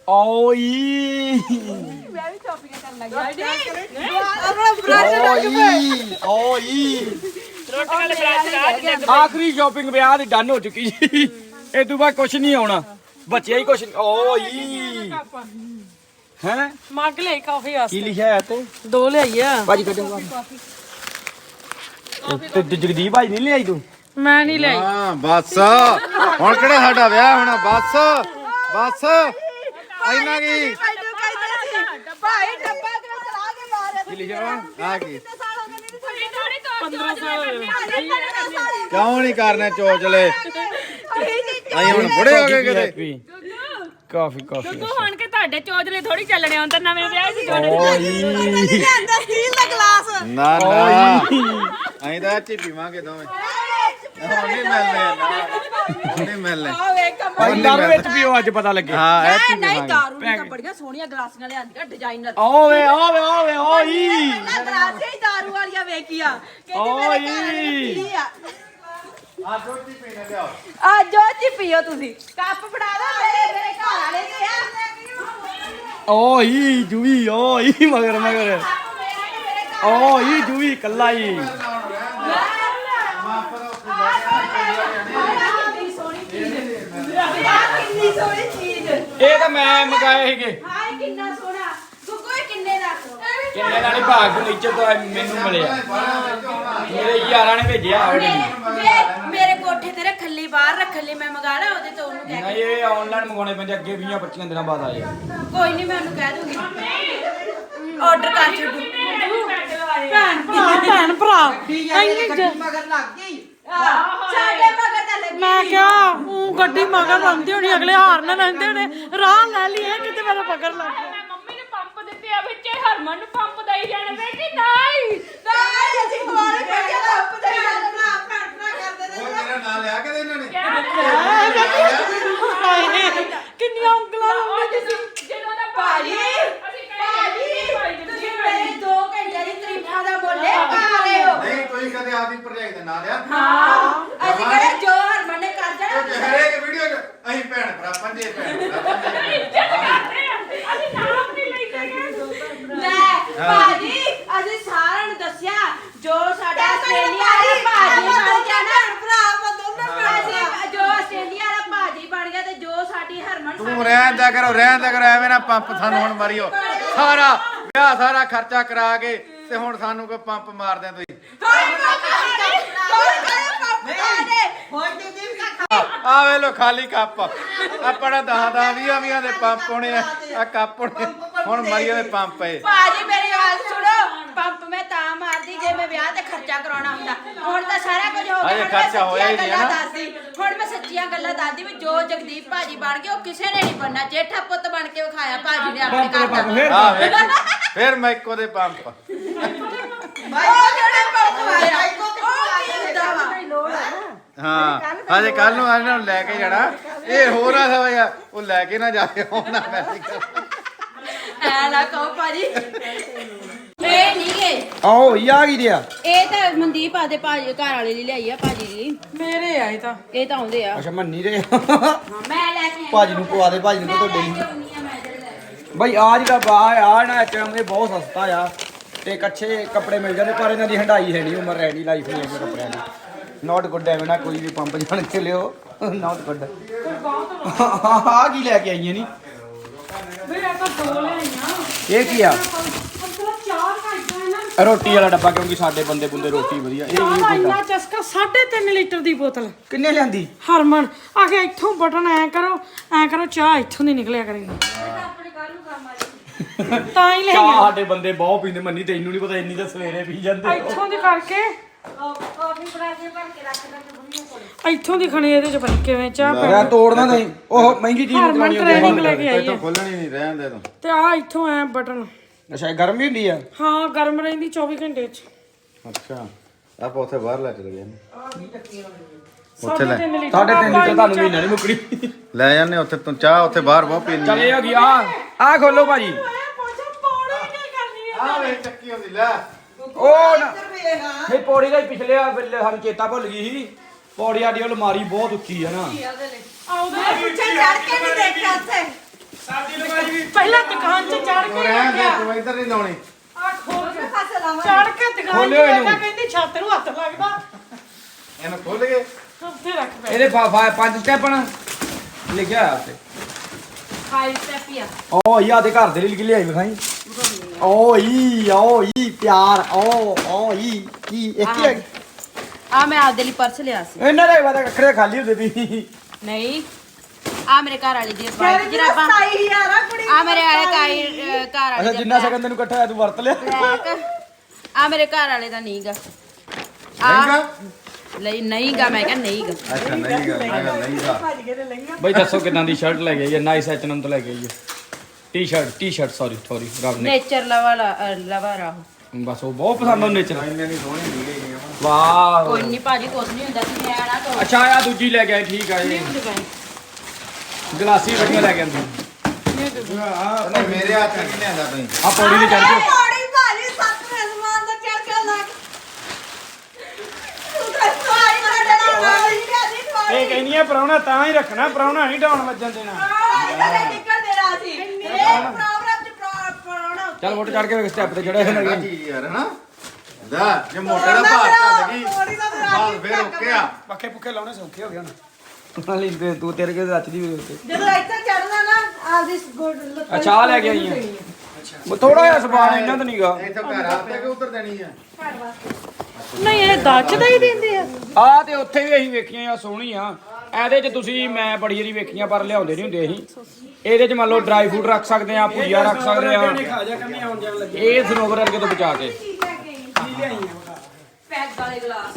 ਓਈ। ਓਈ ਓਈ। ਆਖਰੀ ਸ਼ਾਪਿੰਗ ਵਿਆਹ ਦੀ ਡਨ ਹੋ ਚੁੱਕੀ ਜੀ ਇਹ ਤੋਂ ਬਾਅਦ ਕੁਝ ਨਹੀਂ ਆਉਣਾ ਬੱਚਿਆ ਹੀ ਕੁਝ ਓਈ ਹੈ ਮੱਗ ਲਈ ਕਾਫੀ ਕੀ ਲਿਖਿਆ ਹੈ ਤੇ ਦੋ ਲਿਆਈ ਆ ਭਾਜੀ ਕੱਢੋ ਤੇ ਤੇ ਜਗਦੀਪ ਭਾਈ ਨਹੀਂ ਲਿਆਈ ਤੂੰ ਮੈਂ ਨਹੀਂ ਲਈ ਹਾਂ ਬਸ ਹੁਣ ਕਿਹੜਾ ਸਾਡਾ ਵਿਆਹ ਹੋਣਾ ਬਸ ਬਸ ਇੰਨਾ ਕੀ ਭਾਈ ਡੱਬਾ ਚਲਾ ਕੇ ਮਾਰਿਆ ਕੀ ਲਿਖਿਆ ਵਾ ਆ ਕੀ 15 ਸਾਲ। ਕਿਉਂ ਨਹੀਂ ਕਰਨੇ ਚੋਚਲੇ? ਅਸੀਂ ਹੁਣ ਬੁੜੇ ਹੋ ਗਏ ਕਿਤੇ? ਕਾਫੀ ਕਾਫੀ ਤੂੰ ਹੁਣ ਕਿ ਤੁਹਾਡੇ ਚੋਜਲੇ ਥੋੜੀ ਚੱਲਣੇ ਹੁੰਦੇ ਨਵੇਂ ਵਿਆਹ ਸੀ ਜੋੜੇ ਓਈ ਅੰਦਰ ਸਟੀਲ ਦਾ ਗਲਾਸ ਨਾ। ਨਾ ਅਸੀਂ ਤਾਂ ਚ ਪੀਵਾਂਗੇ ਦੋਵੇਂ। ਹੁਣ ਨਹੀਂ ਮਿਲਨੇ ਨਾ। ਹੁਣ ਨਹੀਂ ਮਿਲਨੇ ਭਾਈ ਦਾਰੂ ਵਿੱਚ ਪੀਓ ਅੱਜ ਪਤਾ ਲੱਗੇ। ਹਾਂ ਇਹ ਨਹੀਂ ਨਹੀਂ ਦਾਰੂ ਦੀਆਂ ਤਾਂ ਬੜੀਆਂ ਸੋਹਣੀਆਂ ਗਲਾਸੀਆਂ ਲਿਆਂਦੀਆਂ ਡਿਜ਼ਾਈਨਰ। ਓਵੇ ਓਵੇ ਓਵੇ ਓਈ ਪਹਿਲਾਂ ਗਲਾਸੀਆਂ ਹੀ ਦਾਰੂ ਵਾਲੀਆਂ ਵੇਖੀਆਂ। ਕਹਿੰਦੀ ਮੇਰੇ ਘਰ ਵਾਲੇ ਪੀ ਆ। ਆ ਰੋਟੀ ਪੀਣੇ ਲਿਆਓ। ਆ ਜੋ ਚ ਪੀਓ ਤੁਸੀਂ। ਕੱਪ ਫੜਾ ਦੋ ਮੇਰੇ ਮੇਰੇ ਘਰ ਵਾਲੇ ਦੇ ਆ। ਓਈ ਜੂਵੀ ਓਈ ਮਗਰ ਮਗਰ। ਓਈ ਜੂਵੀ ਕੱਲਾ ਹੀ ਕਿੰਨੀ ਸੋਹਣੀ ਚੀਜ਼ ਇਹ ਤਾਂ ਮੈਂ ਮਗਾਏ ਸੀਗੇ। ਹਾਏ ਕਿੰਨਾ ਸੋਹਣਾ। ਗੁੱਗੂ ਇਹ ਕਿੰਨੇ ਦਾ? ਕਿੰਨੇ ਨਾਲ ਭਾਗ ਨੀਚੇ ਤੋਂ ਇਹ ਮੈਨੂੰ ਮਿਲਿਆ। ਮੇਰੇ ਯਾਰਾਂ ਨੇ ਭੇਜਿਆ ਮੇਰੇ ਮੇਰੇ ਕੋਠੇ ਤੇ ਰੱਖਣ ਲਈ ਬਾਹਰ ਰੱਖਣ ਲਈ ਮੈਂ ਮੰਗਾ ਲਾ ਉਹਦੇ ਤੋਂ ਉਹਨੂੰ ਕਹਿ ਨਹੀਂ ਇਹ ਆਨਲਾਈਨ ਮੰਗਾਉਣੇ ਪੈਂਦੇ ਅੱਗੇ 20 25 ਦਿਨਾਂ ਬਾਅਦ ਆਏ ਕੋਈ ਨਹੀਂ ਮੈਂ ਉਹਨੂੰ ਕਹਿ ਦੂੰਗੀ। ਆਰਡਰ ਕਰ ਛੱਡੂ। ਭੈਣ ਭਰਾ। ਭੈਣ ਭਰਾ ਇੰਨੀ ਜ- ਸਾਡੇ ਮਗਰ ਤਾਂ ਲੱਗੀ ਮੈਂ ਕਿਹਾ ਉਹ ਗੱਡੀ ਮਗਰ ਲਾਉਂਦੀ ਹੋਣੀ ਅਗਲੇ ਹਾਰਨ ਰਹਿੰਦੇ ਹੋਣੇ। ਰਾਹ ਲੈ ਲਈ ਇਹ ਕਿਤੇ ਮੇਰਾ ਪਕੜ ਲੱਗ ਗਿਆ। ਮੰਮੀ ਨੇ ਪੰਪ ਦਿੱਤੇ ਆ ਵਿੱਚ ਇਹ ਹਰਮਨ ਨੂੰ ਪੰਪ ਦੇਈ ਜਾਣਾ। ਬੇਟੀ ਨਹੀਂ। ਤਾਂ ਅਸੀਂ ਕੋਲ ਬੈਠੇ ਲੱਪ ਦੇ ਕਰਦੇ ਨੇ। ਉਹ ਮੇਰਾ ਨਾਂ ਲਿਆ ਕੇ ਇਹਨਾਂ ਨੇ? ਹਾਏ ਕਿੰਨੀਆਂ ਉਂਗਲਾਂ ਲਾਉਂਦੇ ਤੁਸੀਂ। ਜਦੋਂ ਦਾ ਭਾਜੀ ਤੁਸੀਂ ਮੇਰੇ 2 ਘੰਟੇ ਦੀ ਤਰੀਫਾਂ ਦਾ ਬੋਲੇ ਪਾ ਰਹੇ ਤੁਸੀਂ ਕਦੇ ਆਪਦੀ ਭਰਜਾਈ ਦਾ ਨਾਂ ਲਿਆ? ਹਾਂ ਅਸੀਂ ਕਹਿੰਦੇ ਜੋ ਹਰਮਨ ਨੇ ਕਰ ਜਾਣਾ? ਹਰੇਕ ਵੀਡੀਓ 'ਚ ਅਸੀਂ ਭੈਣ ਭਰਾ ਪੰਜੇ ਭੈਣ ਭਰਾ ਪੰਜੇ ਭਰਾ। ਅਸੀਂ ਨਾਮ ਨਹੀਂ ਲਈ ਜਾਂਦੇ ਲੈ ਭਾਜੀ ਅਸੀਂ ਸਾਰਿਆਂ ਨੂੰ ਦੱਸਿਆ ਜੋ ਸਾਡਾ ਆਸਟ੍ਰੇਲੀਆ ਵਾਲਾ ਭਾਜੀ ਬਣ ਗਿਆ ਨਾ। ਭਰਾ ਦੋਨੋਂ ਜੋ ਆਸਟ੍ਰੇਲੀਆ ਵਾਲਾ ਭਾਜੀ ਬਣ ਗਿਆ ਤੇ ਜੋ ਸਾਡੀ ਹਰਮਨ ਤੂੰ ਰਹਿਣ ਦਿਆ ਕਰੋ ਰਹਿਣ ਦਿਆ ਕਰੋ ਐਵੇਂ ਨਾ ਪੰਪ ਸਾਨੂੰ ਹੁਣ ਮਾਰਿਓ। ਸਾਰਾ ਵਿਆਹ ਸਾਰਾ ਖਰਚਾ ਕਰਾ ਕੇ ਤੇ ਹੁਣ ਸਾਨੂੰ ਕੋਈ ਪੰਪ ਮਾਰਦੇ ਤੁਸੀਂ ਆ ਵੇ ਲੋ ਖਾਲੀ ਕੱਪ। ਆਪਣਾ 10 10 20 20 ਦੇ ਪੰਪ ਹੋਣੇ ਆ। ਆ ਕੱਪ ਹੋਣੇ ਹੁਣ ਮਰੀਏ ਦੇ ਪੰਪ ਏ ਭਾਜੀ ਮੇਰੀ ਗੱਲ ਸੁਣੋ। ਪੰਪ ਮੈਂ ਤਾਂ ਮਾਰਦੀ ਜੇ ਮੈਂ ਵਿਆਹ ਤੇ ਖਰਚਾ ਕਰਾਉਣਾ ਹੁੰਦਾ। ਹੁਣ ਤਾਂ ਸਾਰਾ ਕੁਝ ਹੋ ਹਜੇ ਗਿਆ ਹੁਣ ਮੈਂ ਖਰਚਾ ਹੋਇਆ ਹੀ ਨਹੀਂ ਹੈ ਗੱਲਾਂ ਨਾ। ਦੱਸਦੀ। ਹੁਣ ਮੈਂ ਸੱਚੀਆਂ ਗੱਲਾਂ ਦੱਸਦੀ ਵੀ ਜੋ ਜਗਦੀਪ ਭਾਜੀ ਬਣ ਗਏ ਉਹ ਕਿਸੇ ਨੇ ਨਹੀਂ ਬਣਨਾ। ਜੇਠਾ ਪੁੱਤ ਬਣ ਕੇ ਵਿਖਾਇਆ ਭਾਜੀ ਨੇ ਆਪਣੇ ਘਰ ਦਾ। ਫੇਰ ਆ ਫਿਰ ਮੈਂ ਇੱਕੋ ਦੇ ਪੰਪ। ਉਹ ਜਿਹੜੇ ਪੰਪ ਆਇਆ ਹਾਂ ਹਜੇ ਕੱਲ ਨੂੰ ਇਹਨਾਂ ਨੂੰ ਲੈ ਕੇ ਜਾਣਾ। ਇਹ ਹੋਰ ਆ ਸਵਾ ਉਹ ਲੈ ਕੇ ਨਾ ਜਾਏ ਹੁਣ ਅਮਰੀਕਾ ਐ ਨਾ ਕਹੋ ਭਾਜੀ। ਇਹ ਨਹੀਂ ਗੇ ਆਓ ਇਹ ਆ ਗਈ ਦਿਆ ਇਹ ਤਾਂ ਮਨਦੀਪ ਆਦੇ ਭਾਜੀ ਘਰ ਵਾਲੇ ਲਈ ਲਿਆਈ ਆ ਭਾਜੀ ਲਈ ਮੇਰੇ ਆਏ ਤਾਂ। ਇਹ ਤਾਂ ਆਉਂਦੇ ਆ। ਅੱਛਾ ਮੰਨੀ ਰੇ ਹਾਂ, ਮੈਂ ਲੈ ਕੇ ਭਾਜੀ ਨੂੰ ਪਵਾ ਦੇ ਭਾਜੀ ਨੂੰ ਤੁਹਾਡੇ ਲੈ ਲਈ। ਕੇ ਆਉਣੀ ਆ ਮੈਂ ਜਿਹੜੇ ਲੈ ਕੇ ਆਈ। ਬਈ ਆ ਜਿਹੜਾ ਬਾ ਆ ਨਾ ਐਚਐਮ ਇਹ ਬਹੁਤ ਸਸਤਾ ਆ। ਤੇ ਕੱਚੇ ਕੱਪੜੇ ਮਿਲ ਜਾਂਦੇ ਪਰ ਇਹਨਾਂ ਦੀ ਹੰਡਾਈ ਹੈ ਨਹੀਂ ਉਮਰ ਰਹਿਣੀ ਲਾਈਫ ਨਹੀਂ ਹੈ ਕੱਪੜਿਆਂ ਦੀ। ਨਾਟ ਗੁੱਡ ਐਵੇਂ ਨਾ ਕੋਈ ਵੀ ਪੰਪ ਜਾਣ ਕੇ ਲਿਓ। ਨਾਟ ਗੁੱਡ ਆ ਕੀ ਲੈ ਕੇ ਆਈਆਂ ਨਹੀਂ ਵੇ ਆ ਤਾਂ ਦੋ ਲਿਆਈਆਂ ਇਹ ਕੀ ਆ? ਰੋਟੀ ਵਾਲਾ ਡੱਬਾ ਕਿਉਂਕਿ ਸਾਡੇ ਬੰਦੇ ਬੰਦੇ ਰੋਟੀ ਵਧੀਆ। ਇਹ ਚਾਹ ਇੰਨਾ ਚਸਕਾ 3.5 ਲੀਟਰ ਦੀ ਬੋਤਲ। ਕਿੰਨੇ ਲਿਆਂਦੀ? ਹਰਮਨ ਆ ਕੇ ਇੱਥੋਂ ਬਟਨ ਐ ਕਰੋ ਐ ਕਰੋ ਚਾਹ ਇੱਥੋਂ ਦੀ ਨਿਕਲਿਆ ਕਰੇਗੀ। ਤਾਂ ਹੀ ਲੈ ਚਾਹ ਆਈਆਂ ਸਾਡੇ ਬੰਦੇ ਬਹੁਤ ਪੀਂਦੇ ਮੰਨੀ ਤੈਨੂੰ ਨਹੀਂ ਪਤਾ ਇੰਨੀ ਤਾਂ ਸਵੇਰੇ ਪੀ ਜਾਂਦੇ। ਇੱਥੋਂ ਦੀ ਕਰਕੇ। ਇੱਥੋਂ ਦੀ ਖਣੀ ਇਹਦੇ ਚ ਪਈ ਕਿਵੇਂ ਚਾਹ ਪੈ ਮੈਂ ਤੋੜਨਾ ਨਹੀਂ। ਉਹ ਮਹਿੰਗੀ ਚੀਜ਼ ਹਰਮਨ ਟ੍ਰੇਨਿੰਗ ਲੈ ਕੇ ਆਈ ਹੈ ਖੋਲਣੀ ਨਹੀਂ ਰਹਿਣ ਦੇ ਤੂੰ। ਤੇ ਆ ਇੱਥੋਂ ਐ ਬਟਨ। ਅੱਛਾ ਇਹ ਗਰਮ ਹੀ ਹੁੰਦੀ ਆ? ਹਾਂ ਗਰਮ ਰਹਿੰਦੀ 24 ਘੰਟੇ ਚ। ਅੱਛਾ ਆਪਾਂ ਉੱਥੇ ਬਾਹਰ ਲੈ ਚਲੇ ਗਏ ਉੱਥੇ ਲੈ। 3.5 ਲੀਟਰ ਸਾਡੇ ਤਿੰਨ ਲੀਟਰ ਤੁਹਾਨੂੰ ਮਹੀਨਾ ਨਹੀਂ ਮੁੱਕਣੀ। ਲੈ ਜਾਂਦੇ ਉੱਥੇ ਤੂੰ ਚਾਹ ਉੱਥੇ ਬਾਹਰ ਬਹੁਤ ਪੀਣੀ ਚਲੇ ਆ ਗਿਆ ਆ ਖੋਲੋ ਭਾਜੀ। ਆ ਵੇ ਚੱਕੀ ਹੁੰਦੀ ਲੈ। ਉਹ ਨਾ। ਨਹੀਂ ਪੌੜੀ ਦਾ ਹੀ ਪਿਛਲੇ ਆ ਵੇਲੇ ਸਾਨੂੰ ਚੇਤਾ ਭੁੱਲ ਗਈ ਸੀ। ਪੌੜੀ ਸਾਡੀ ਉਹ ਅਲਮਾਰੀ ਬਹੁਤ ਉੱਚੀ ਆ ਨਾ ਪਹਿਲਾਂ ਦੁਕਾਨ 'ਚ ਚੜ ਤੂੰ ਕੇ ਰਹਿਣ ਦੇ ਤੂੰ ਇੱਧਰ ਨਹੀਂ ਲਾਉਣੀ। ਆ ਖੋਲ ਕੇ। ਚੜ ਕੇ ਦੁਕਾਨ 'ਚ ਖੋਲਿਓ ਇਹਨੂੰ। ਰੱਖਿਆ ਕਹਿੰਦੀ ਛੱਤ ਨੂੰ ਹੱਥ ਲੱਗਦਾ। ਇਹਨੂੰ ਖੋਲ ਗਏ ਉੱਥੇ ਰੱਖ ਪੈ ਇਹਦੇ ਫਾ- ਫਾ- ਪੰਜ ਸਟੈਪ ਨਾ। ਲਿਖਿਆ ਹੋਇਆ ਉੱਤੇ ਫਾਈਵ ਸਟੈਪ ਹੀ ਆ ਓ ਯਾ ਦੇ ਘਰ ਦੇ ਲਈ ਲਿਆਈ ਵਿਖਾਈ। ਓ ਈ ਓ ਈ ਪਿਆਰ ਓ ਓ ਈ ਕੀ ਇੱਕ ਹੀ ਹੈ ਆ ਮੈਂ ਆਪਦੇ ਲਈ ਪਰਸ ਲਿਆ ਸੀ। ਇਹਨਾਂ ਦੇ ਵਾਦਾ ਕੱਖੜੇ ਖਾਲੀ ਹੁੰਦੇ ਵੀ ਨਹੀਂ ਆ ਮੇਰੇ ਘਰ ਵਾਲੀ ਦੀ ਬਾਈਕ ਜਰਾਬਾਂ। ਆ ਮੇਰੇ ਵਾਲੇ ਕਾਈ ਘਰ ਅੱਛਾ ਵਾਲੇ ਜਿੰਨਾ ਸਕਨ ਤੈਨੂੰ ਇਕੱਠਾ ਹੋਇਆ ਤੂੰ ਵਰਤ ਲਿਆ। ਆ ਮੇਰੇ ਘਰ ਵਾਲੇ ਦਾ ਨਹੀਂਗਾ ਨਹੀਂਗਾ ਲਈ ਨਹੀਂਗਾ ਮੈਂ ਕਿਹਾ ਨਹੀਂਗਾ ਅੱਛਾ ਨਹੀਂ ਗਾ ਮੈਂ ਕਿਹਾ ਨਹੀਂ ਗਾ। ਬਈ ਦੱਸੋ ਕਿੰਨਾਂ ਦੀ ਸ਼ਰਟ ਲੈ ਗਈ ਹੈ ਨਾਈਸ ਐਚਨਮ ਤੋਂ ਲੈ ਗਈ ਹੈ ਟੀ-ਸ਼ਰਟ ਟੀ-ਸ਼ਰਟ ਸੌਰੀ ਸੌਰੀ ਰੱਬ ਨੇ। ਨੇਚਰ ਲਵਰ ਲਵਰ ਆਹੋ ਬਸ ਉਹ ਬਹੁਤ ਪਸੰਦ ਆ ਨੇਚਰ ਇੰਨੇ ਨਹੀਂ ਸੋਹਣੀ ਨਹੀਂ ਗਈ ਵਾਹ। ਕੋਈ ਨਹੀਂ ਭਾਜੀ ਕੁਛ ਨਹੀਂ ਹੁੰਦਾ ਸੀ ਮੈਂ ਨਾ ਤੋਂ ਅੱਛਾ ਆ ਦੂਜੀ ਲੈ ਕੇ ਆਏ ਠੀਕ ਆ ਜੀ ਗਲਾਸੀ ਵਧੀਆ ਲੈ ਕੇ ਆਂਦੀ ਨਹੀਂ ਮੇਰੇ ਹੱਥ ਕੀ ਲਿਆਂਦਾ ਤੁਸੀਂ। ਆ ਪੌੜੀ ਤੇ ਚੜ ਜਾਓ ਪੌੜੀ ਭਾਜੀ ਸੱਤ ਮਹਿਮਾਨ ਦਾ ਚੜ ਕੇ ਲੱਗ ਤੂੰ ਤਾਂ ਸਵਾਈ ਮਾਰ ਦੇਣਾ ਮਾਰੀ ਨਹੀਂ ਸਵਾਈ ਇਹ ਕਹਿੰਦੀਆਂ ਪ੍ਰਾਹੁਣਾ ਤਾਂ ਹੀ ਰੱਖਣਾ ਪ੍ਰਾਹੁਣਾ ਨਹੀਂ ਡਾਉਣ ਵੱਜਣ ਦੇਣਾ। ਦੇ ਚੱਲ ਵੋਟ ਚੜ ਕੇ ਸਟੈਪ ਤੇ ਚੜਿਆ ਹੋਣਾ ਚੰਗਾ ਚੀਜ਼ ਯਾਰ ਹਨਾ? ਦਾ ਜੇ ਮੋਟੇ ਦਾ ਭਾਰ ਚੱਲ ਗਈ ਦਾ ਬਾਲ ਫੇਰ ਓਕਿਆ ਪੱਕੇ ਪੁੱਕੇ ਲਾਉਣੇ ਸੌਖੇ ਹੋ ਗਏ ਹੁਣ। ਨਾਲੇ ਤੇ ਤੂੰ ਤੇਰੇ ਕੇ ਰੱਖਦੀ ਵੀ ਉੱਤੇ। ਜਦੋਂ ਇੱਥੇ ਚੜਨਾ ਨਾ ਆਪਦੀ ਗੁੱਡ ਅੱਛਾ ਆ ਲੈ ਕੇ ਆਈ ਆ। ਥੋੜਾ ਜਿਹਾ ਸਮਾਨ ਇਹਨਾਂ ਦਾ ਨਹੀਂਗਾ ਇੱਥੇ ਘਰ ਆ ਤੇ ਕਿ ਉਧਰ ਦੇਣੀ ਆ। ਨਹੀਂ ਇਹ ਦੱਚ ਦਾ ਹੀ ਦਿੰਦੇ ਆ। ਆ ਤੇ ਉੱਥੇ ਵੀ ਅਸੀਂ ਵੇਖੀਆਂ ਆ ਸੋਹਣੀ ਆ ਇਹਦੇ 'ਚ ਤੁਸੀਂ ਮੈਂ ਬੜੀ ਜਿਹੜੀ ਵੇਖੀਆਂ ਪਰ ਲਿਆਉਂਦੇ ਨਹੀਂ ਹੁੰਦੇ ਅਸੀਂ। ਇਹਦੇ 'ਚ ਮੰਨ ਲਓ ਡਰਾਈ ਫਰੂਟ ਰੱਖ ਸਕਦੇ ਆ ਭੁਜੀਆ ਰੱਖ ਸਕਦੇ ਆ। ਇਹ ਸਨੋਵਰ ਵਰਗੇ ਤੋਂ ਬਚਾ ਕੇ। ਵਾਲੇ ਗਲਾਸ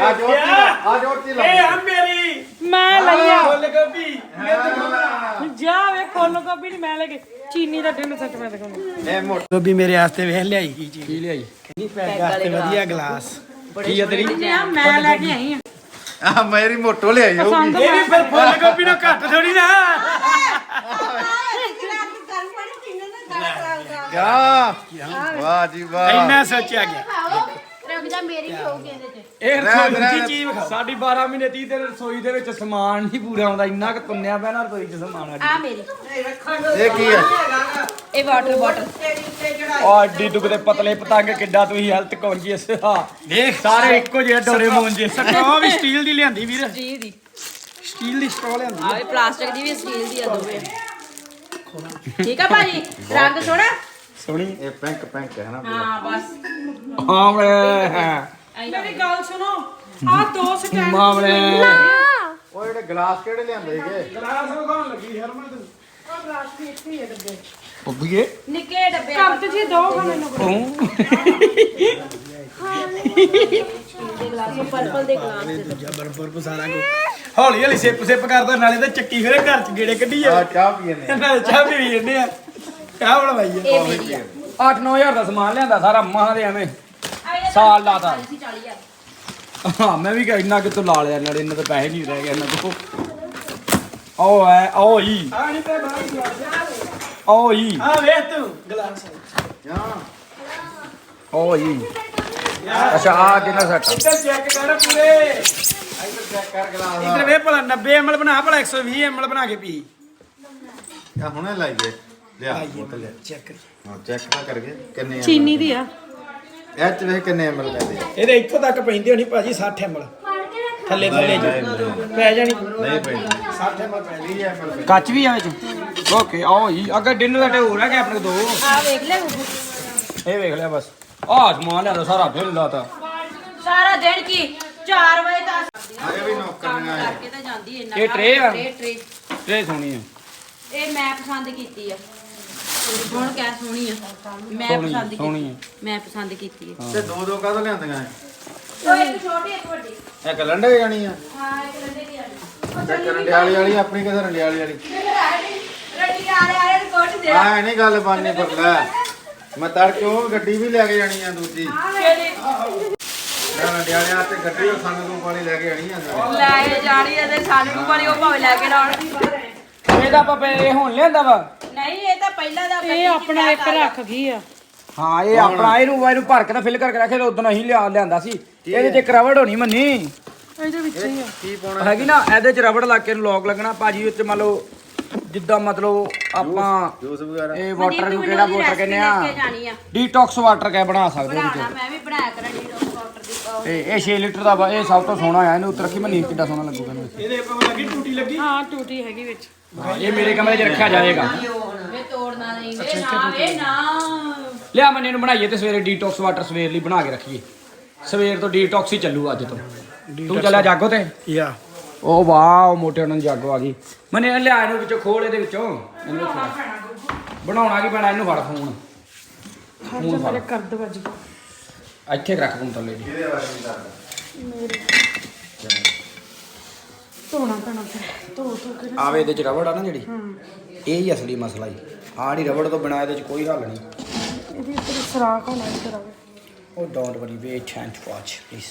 ਆ ਜੋੜ ਤੀ ਆ ਜੋੜ ਤੀ ਲਾ ਮੈਂ ਲਈਆ। ਫੁੱਲ ਗੋਭੀ ਵੇ ਖੋਲ ਗੋਭੀ ਨਹੀਂ ਮੈਂ ਲੈ ਕੇ ਚੀਨੀ ਦਾ ਡਿਨਰ ਸੈੱਟ ਮੈਂ ਦਿਖਾਉਂਦਾ। ਇਹ ਮੋਟਾ ਗੋਭੀ ਮੇਰੇ ਵਾਸਤੇ ਵੇਖ ਲਿਆਈ ਕੀ ਚੀਜ਼। ਕੀ ਲਿਆਈ ਪੈਗ ਵਾਸਤੇ ਵਧੀਆ ਗਲਾਸ। ਕੀ ਆ ਤੇਰੀ? ਮੈਂ ਲੈ ਕੇ ਆਈ ਆ ਆ ਮੇਰੀ ਮੋਟੋ ਲਿਆਈ ਹੋਊਗੀ। ਪਸੰਦ ਇਹ ਵੀ ਫਿਰ ਫੁੱਲ ਗੋਭੀ ਨਾਲ ਘੱਟ ਥੋੜੀ ਨਾ। ਜਾ ਵਾਹ ਜੀ ਵਾਹ। ਇੰਨਾ ਸੋਚਿਆ ਗਿਆ। ਜਾ ਮੇਰੀ ਵੀ ਹੋਊਗੀ ਇਹਦੇ 'ਚ। ਇਹ ਰਹਿ- ਰਸੋਈ ਰਹਿ- ਦੀ। ਚੀਜ਼ ਵਿਖਾ। ਸਾਡੀ 12 ਮਹੀਨੇ 30 ਦਿਨ ਰਸੋਈ ਦੇ ਵਿੱਚ ਸਮਾਨ ਨਹੀਂ ਪੂਰਾ ਆਉਂਦਾ ਇੰਨਾ ਕੁ ਤੁੰਨਿਆ ਨਾ ਰਸੋਈ 'ਚ ਸਮਾਨ ਆ ਮੇਰੀ। ਇਹ ਕੀ ਹੈ? ਇਹ ਵਾਟਰ ਬੋਟਲ ਆ ਏਡੀ ਦੁੱਖ ਦੇ ਪਤਲੇ ਪਤੰਗ ਕਿੱਡਾ ਤੁਸੀਂ ਹੈਲਥ ਕੌਨਸ਼ੀਅਸ ਆ। ਦੇਖ ਸਾਰੇ ਇੱਕੋ ਜਿਹੇ ਡੋਰੇ ਮੋਨ ਜੇ ਸਟਰੋ ਵੀ ਸਟੀਲ ਦੀ ਲਿਆਂਦੀ ਵੀਰ। ਜੀ ਦੀ। ਸਟੀਲ ਦੀ ਸਟਰੋ ਲਿਆਂਦੀ। ਆ ਇਹ ਪਲਾਸਟਿਕ ਦੀ ਵੀ ਸਟੀਲ ਦੀ ਆ ਦੋਵੇਂ। ਠੀਕ ਆ ਭਾਜੀ? ਰੰਗ ਸੋਹਣਾ? ਸੋਹਣੀ ਇਹ ਪਿੰਕ ਪਿੰਕ ਹੈ ਨਾ ਹਾਂ ਬਸ। ਮਾਮਲੇ ਮੇਰੀ ਗੱਲ ਸੁਣੋ। ਆ ਦੋ ਸਟੈਂਡ ਮਾਮਲੇ ਉਹ ਜਿਹੜੇ ਗਲਾਸ ਕਿਹੜੇ ਲਿਆਂਦੇ ਸੀਗੇ? ਗਲਾਸ ਵਿਖਾਉਣ ਲੱਗੀ ਹਰਮਨ ਤੂੰ ਹੀ ਉੱਭੀਏ ਨਿੱਕੇ ਡੱਬੇ ਤੇ ਜੀ ਦੋ ਗਾ ਮੈਨੂੰ ਪਰਪਲ ਦੇ ਗਲਾਸ ਦੇ ਦਿਓ। ਜਬਰਪੁਰ ਕੋ ਸਾਰਾ ਕੋ ਹੌਲੀ ਹੌਲੀ ਸਿਪ ਸਿਪ ਕਰਦਾ ਨਾਲੇ ਤਾਂ ਚੱਕੀ ਫਿਰੇ ਘਰ ਚ ਗੇੜੇ ਕੱਢੀ ਆ। ਆ ਚਾਹ ਪੀਣੇ ਨਾਲੇ ਚਾਹ ਵੀ ਪੀਂਦੇ ਆ। ਚਾਹ ਬਣਵਾਈ ਆ? ਇਹ ਮੇਰੀ ਆ। 8-9000 ਦਾ ਸਮਾਨ ਲਿਆਂਦਾ ਸਾਰਾ ਮਾਂ ਦੇ ਐਵੇਂ ਸਾਲ ਲਾਤਾ। 40000 ਹਾਂ ਮੈਂ ਵੀ ਕਿਹਾ ਇੰਨਾ ਕਿਤੋਂ ਲਾ ਲਿਆ ਨਾਲੇ ਇਹਨਾਂ ਦੇ ਪੈਸੇ ਨਹੀਂ ਰਹਿ ਗਏ ਇਹਨਾਂ ਕੋਲ ਓ ਐ ਓ ਹੀ। ਆ ਨਹੀਂ ਤੇ ਬਾਹਰ ਓ ਹੀ। ਆ ਵੇਖ ਤੂੰ ਗਲਾਸ। ਓ ਹੀ। ਅੱਛਾ ਆ ਕਿੰਨਾ ਸੈੱਟ ਇੱਧਰ ਚੈੱਕ ਕਰ ਪੂਰੇ। ਚੈੱਕ ਕਰ ਗਲਾਸ ਇੱਧਰ ਵੇ ਭਲਾ 90 ml ਬਣਾ ਭਲਾ 120 ml ਬਣਾ ਕੇ ਪੀ। ਆ ਹੁਣੇ ਲਾਈਏ ਲਿਆ। ਬੋਤਲ ਲਿਆ ਚੈੱਕ ਕਰੀ ਹਾਂ ਚੈੱਕ ਤਾਂ ਕਰਕੇ ਕਿੰਨੇ ਚੀਨੀ ਦੀ ਆ। ਇਹ ਚ ਵੇਖ ਕਿੰਨੇ ਐਮਐਲ ਪੈਂਦੇ ਆ ਇਹਦੇ ਇੱਥੋਂ ਤੱਕ ਪੈਂਦੀ ਹੋਣੀ ਭਾਜੀ 60 ml ਥੱਲੇ ਥੱਲੇ ਨਹੀਂ, ਪੈ ਜਾਣੀ। ਨਹੀਂ ਪੈਂਦੇ 60 ml ਪੈ 30 ਐਮਐਲ ਕੱਚ ਵੀ ਆ ਵਿੱਚ। ਓਕੇ ਆਓ ਜੀ। ਅੱਗੇ ਡਿਨਰ ਦਾ ਟੇ ਹੋ ਰਿਹਾ ਕਿ ਆਪਣੇ ਦੋ? ਆ ਵੇਖ ਲੈ ਇਹ ਵੇਖ ਲਿਆ ਬਸ। ਆਹ ਸਮਾਨ ਲਿਆ ਸਾਰਾ ਬਿੱਲ ਲਾਤਾ ਸਾਰਾ ਦਿਨ ਕੀ? 4 ਵਜੇ ਤੱਕ ਇਹ ਵੀ ਨੌਕਰੀਆਂ ਆ। ਕਰਕੇ ਤਾਂ ਜਾਂਦੀ ਇੰਨਾ ਇਹ tray ਆ? ਟਰੇ ਟਰੇ ਸੋਹਣੀ ਆ। ਇਹ ਮੈਂ ਪਸੰਦ ਕੀਤੀ ਆ। ਹੁਣ ਕਹਿ ਸੋਹਣੀ ਆ। ਮੈਂ ਸੋਹਣੀ, ਪਸੰਦ ਸੋਹਣੀ ਕੀਤੀ ਮੈਂ ਪਸੰਦ ਕੀਤੀ ਆ। ਤੇ ਦੋ ਦੋ ਕਾਹਦੋਂ ਲਿਆਂਦੀਆਂ ਇੱਕ ਛੋਟੀ ਇੱਕ ਵੱਡੀ। ਇੱਕ ਲੰਡੇ ਜਾਣੀ ਆ? ਹਾਂ ਇੱਕ ਲੰਡੇ ਦੀ ਆ ਇੱਕ ਰੰਡਿਆਲੀ ਵਾਲੀ ਆਪਣੀ ਕਿਧਰ ਰੰਡਿਆਲੀ ਵਾਲੀ। ਰੱਟੀ ਆਲੇ ਆਲੇ ਨੂੰ ਕੋਟ ਦੇ ਆ ਨਹੀਂ ਗੱਲ ਬਾਨੀ ਪਰ ਲੈ। ਮੈਂ ਤੜਕੇ ਉਹ ਗੱਡੀ ਵੀ ਲੈ ਕੇ ਜਾਣੀ ਆ ਦੂਜੀ। ਮੈਂ ਰੰਡਿਆਲਿਆਂ ਤੇ ਗੱਡੀ ਉਹ ਸੰਗ ਤੋਂ ਪਾਣੀ ਲੈ ਕੇ ਜਾਣੀ ਆ ਲੈ ਜਾਣੀ ਤੇ ਸਾਨੂੰ ਨੂੰ ਬਣੀ ਉਹ ਭਾਵੇਂ ਲੈ ਕੇ ਲਾਉਣ। ਇਹਦਾ ਆਪਾਂ ਪੈ- ਇਹ ਹੁਣ ਲਿਆਂਦਾ ਵਾ? ਨਹੀਂ ਇਹ ਤਾਂ ਪਹਿਲਾਂ ਦਾ ਇਹ ਆਪਣਾ ਇੱਕ ਰੱਖ ਗਈ ਆ। ਹਾਂ ਇਹ ਆਪਣਾ ਇਹਨੂੰ ਇਹਨੂੰ ਭਰ ਕੇ ਤਾਂ ਫਿਲ ਕਰਕੇ ਰੱਖੇ ਉਦੋਂ ਅਸੀਂ ਲਿਆ ਲਿਆਂਦਾ ਸੀ। ਇਹਦੇ 'ਚ ਇੱਕ ਰਬੜ ਹੋਣੀ ਮੰਨੀ। ਇਹਦੇ ਵਿੱਚ ਹੀ ਆ। ਕੀ ਪਾਉਣਾ? ਹੈਗੀ ਨਾ ਇਹਦੇ 'ਚ ਰਬੜ ਲਾ ਕੇ ਇਹਨੂੰ ਲੋਕ ਲੱਗਣਾ ਭਾਜੀ ਉੱਤੇ ਮੰਨ ਲਓ ਜਿੱਦਾਂ ਮਤਲਬ ਆਪਾਂ ਜੂਸ ਵਗੈਰਾ। ਇਹ ਵਾਟਰ ਨੂੰ ਕਿਹੜਾ ਵਾਟਰ ਕਹਿੰਦੇ ਆ? ਡੀਟੌਕਸ ਵਾਟਰ ਕਹਿ ਬਣਾ ਸਕਦੇ ਮੈਂ ਵੀ ਬਣਾਇਆ ਉਹ ਇਹ ਇਹ 6 ਲੀਟਰ ਦਾ ਵਾ ਇਹ ਸਭ ਤੋਂ ਸੋਹਣਾ ਆ ਇਹਨੂੰ ਉੱਤੇ ਰੱਖੀ ਮਨੀਰ ਕਿੱਡਾ ਸੋਹਣਾ ਲੱਗੂਗਾ ਇਹਨੂੰ। ਹਾਂ ਟੂਟੀ ਹੈਗੀ ਵਿੱਚ। ਇਹ ਮੇਰੇ ਕਮਰੇ 'ਚ ਰੱਖਿਆ ਜਾਏਗਾ ਵੇ ਤੋੜਨਾ ਨਹੀਂ ਵੇ ਨਾ ਵੇ ਨਾ। ਲਿਆ ਮੰਨੇ ਨੂੰ ਬਣਾਈਏ ਤੇ ਸਵੇਰੇ ਡੀਟੌਕਸ ਵਾਟਰ ਸਵੇਰ ਲਈ ਬਣਾ ਕੇ ਰੱਖੀਏ। ਸਵੇਰ ਤੋਂ ਡੀਟੌਕਸ ਹੀ ਚੱਲੂ ਅੱਜ ਤੋਂ। ਤੂੰ ਚੱਲਿਆ ਜਾਗੋ ਤੇ? ਯਾ। ਉਹ ਵਾਹ ਮੋਟੇ ਉਹਨਾਂ ਨੂੰ ਜਾਗੋ ਆ ਗਈ। ਮਨੇ ਲਿਆ ਇਹਨੂੰ ਵਿੱਚੋਂ ਖੋਲ ਇਹਦੇ ਵਿੱਚੋਂ। ਇਹਨੂੰ ਖੋਲ। ਬਣਾਉਣਾ ਕੀ ਪੈਣਾ ਇਹਨੂੰ ਫੜ ਫੋਨ। ਫੋਨ ਫੜ। ਕਰਦ ਵੱਜ ਗਈ ਇੱਥੇ ਰੱਖ ਫੋਨ ਥੱਲੇ ਜੀ ਧੋਣਾ ਪੈਣਾ ਫਿਰ ਧੋ ਧੋ ਕੇ ਨਾ। ਆਵੇ ਇਹਦੇ ਚ ਰਬੜ ਆ ਨਾ ਜਿਹੜੀ ਇਹ ਹੀ ਅਸਲੀ ਮਸਲਾ ਹੀ ਆਹ ਜਿਹੜੀ ਰਬੜ ਤੋਂ ਬਿਨਾਂ ਇਹਦੇ ਚ ਕੋਈ ਹੱਲ ਨਹੀਂ। ਇਹਦੀ ਉੱਪਰ ਸਰਾਖ ਹੋਣਾ ਇੱਧਰ ਆਵੇ ਉਹ don't worry wait and watch please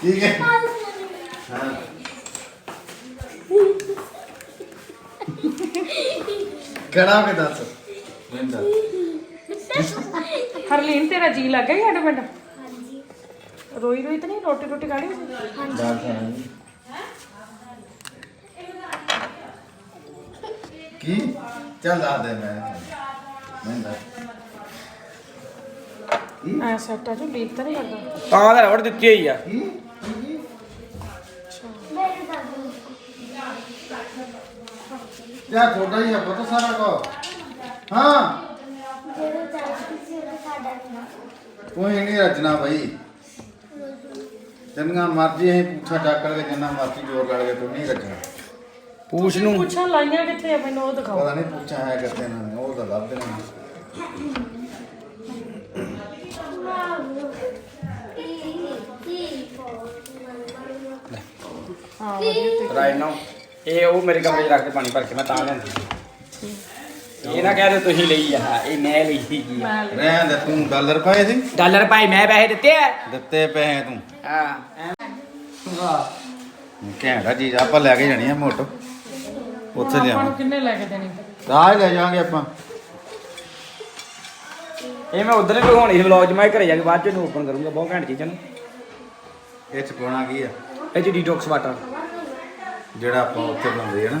ਠੀਕ ਹੈ। ਕਰਾ ਕੇ ਦੱਸ। ਮੈਨੂੰ ਦੱਸ ਹਰਲੀਨ ਤੇਰਾ ਜੀ ਲੱਗ ਗਿਆ ਸਾਡਾ ਪਿੰਡ ਹਾਂਜੀ। ਰੋਈ ਰੋਈ ਤਾਂ ਨਹੀਂ ਰੋਟੀ ਰੋਟੀ ਖਾ ਲਈ ਗੱਲ ਸੁਣਾ ਕੀ? ਚੱਲ ਦੱਸ ਦੇ ਮੈਂ। ਮੈਂ ਦੱਸ ਐ ਸੈੱਟ ਆ ਜੋ ਲੀਕ ਤਾਂ ਨਹੀਂ ਕਰਦਾ ਤਾਂ ਦਾ ਰਬੜ ਦਿੱਤੀ ਹੋਈ ਆ। ਯਾ ਥੋੜਾ ਹੀ ਆ ਪਤਾ ਸਾਰਾ ਕੋ ਹਾਂ। ਕੋਈ ਨਹੀਂ ਰਚਨਾ ਭਾਈ ਜਿੰਨਾ ਮਰਜ਼ੀ ਅਸੀਂ ਪੁੱਛਾ ਚੱਕ ਲਗੇ ਜਿੰਨਾ ਮਰਜ਼ੀ ਜੋਰ ਲਾ ਲਗੇ ਤੂੰ ਨਹੀਂ ਰਚਨਾ ਪੂਛ ਨੂੰ ਪੁੱਛਾਂ ਲਾਈਆਂ ਕਿੱਥੇ ਆ ਮੈਨੂੰ ਉਹ ਦਿਖਾਓ। ਪਤਾ ਨਹੀਂ ਪੁੱਛਾ ਹੈ ਇਹਨਾਂ ਨੇ ਉਹ ਤਾਂ ਲੱਭਦੇ ਨਹੀਂ ਹਾਂ ਵਧੀਆ। ਰਾਈਟ ਨਾਓ ਇਹ ਉਹ ਮੇਰੇ ਕਮਰੇ 'ਚ ਰੱਖ ਕੇ ਪਾਣੀ ਭਰ ਕੇ ਮੈਂ ਤਾਂ ਲਿਆਂਦੀ। ਇਹ ਨਾ ਤੁਸੀਂ ਲਈ ਆ ਇਹ ਮੈਂ ਲਈ ਸੀ ਰਹਿਣ ਦੇ ਤੂੰ ਡਾਲਰ ਪਾਏ ਸੀ? ਡਾਲਰ ਭਾਈ ਮੈਂ ਪੈਸੇ ਦਿੱਤੇ ਆ। ਦਿੱਤੇ ਪੈਸੇ ਤੂੰ। ਹਾਂ। ਘੈਂਟਾ ਚੀਜ਼ ਆਪਾਂ ਲੈ ਕੇ ਜਾਣੀ ਆ ਮੋਟ। ਉੱਥੇ ਆਪਾਂ ਲਿਆਵਾਂ ਕਿੰਨੇ ਲੈ ਕੇ ਦੇਣੀ? ਰਾਹ ਲੈ ਜਾਾਂਗੇ ਆਪਾਂ। ਇਹ ਮੈਂ ਉਧਰ ਵੀ ਹੋਣੀ ਸੀ ਵਲੌਗ 'ਚ ਮੈਂ ਘਰੇ ਜਾ ਕੇ ਬਾਅਦ 'ਚ ਇਹਨੂੰ ਓਪਨ ਕਰੂੰਗਾ ਬਹੁਤ ਘੈਂਟ ਚੀਜ਼ਾਂ ਨੇ। ਇਹ ਚ ਪਾਉਣਾ ਕੀ ਆ? ਇਹ 'ਚ ਡੀਟੌਕਸ ਵਾਟਰ ਜਿਹੜਾ ਆਪਾਂ ਉੱਥੇ ਬਣਾਉਂਦੇ ਆ ਨਾ।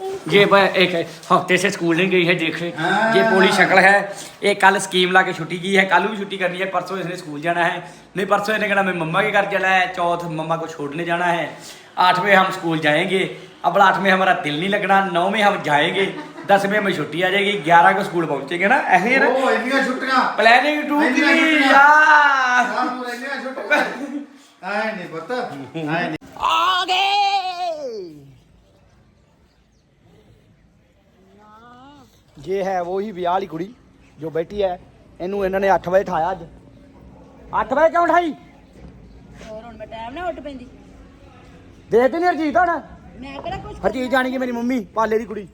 ये ब- एक हफ्ते से स्कूल नहीं गई है देखे ये पोली शक्ल है ये कल स्कीम ला के छुट्टी की है कल भी छुट्टी करनी है परसों इसने स्कूल जाना है नहीं परसों इसने कहना मैं मम्मा के घर जाना है चौथ मम्मा को छोड़ने जाना है आठवें हम स्कूल जाएंगे अब आठवें हमारा दिल नहीं लगना नौ में हम जाएंगे दसवें में छुट्टी आ जाएगी ग्यारह को स्कूल पहुंचेंगे ना ऐसे ही है ना ਉਹ ਇੰਨੀਆਂ ਛੁੱਟੀਆਂ प्लानिंग टू ਇੰਨੀਆਂ की ਛੁੱਟੀਆਂ। यार ये है वो ही ਵਿਆਹ ਵਾਲੀ ਕੁੜੀ ਜੋ ਬੈਠੀ ਹੈ ਇਹਨੂੰ ਇਹਨਾਂ ਨੇ 8 ਵਜੇ ਠਾਇਆ ਅੱਜ 8 ਵਜੇ ਕਿਉਂ ਠਾਈ ਹੋਰ ਹੁਣ ਮੈਂ ਟਾਈਮ ਨਾ ਉੱਠ ਪੈਂਦੀ ਦੇਖਦੇ ਨਹੀਂ ਹਰਜੀਤ ਹੁਣ ਮੈਂ ਕਿਹੜਾ ਕੁਝ ਹਰਜੀਤ ਜਾਣੀ ਕਿ ਮੇਰੀ ਮੰਮੀ ਪਾਲੇ ਦੀ ਕੁੜੀ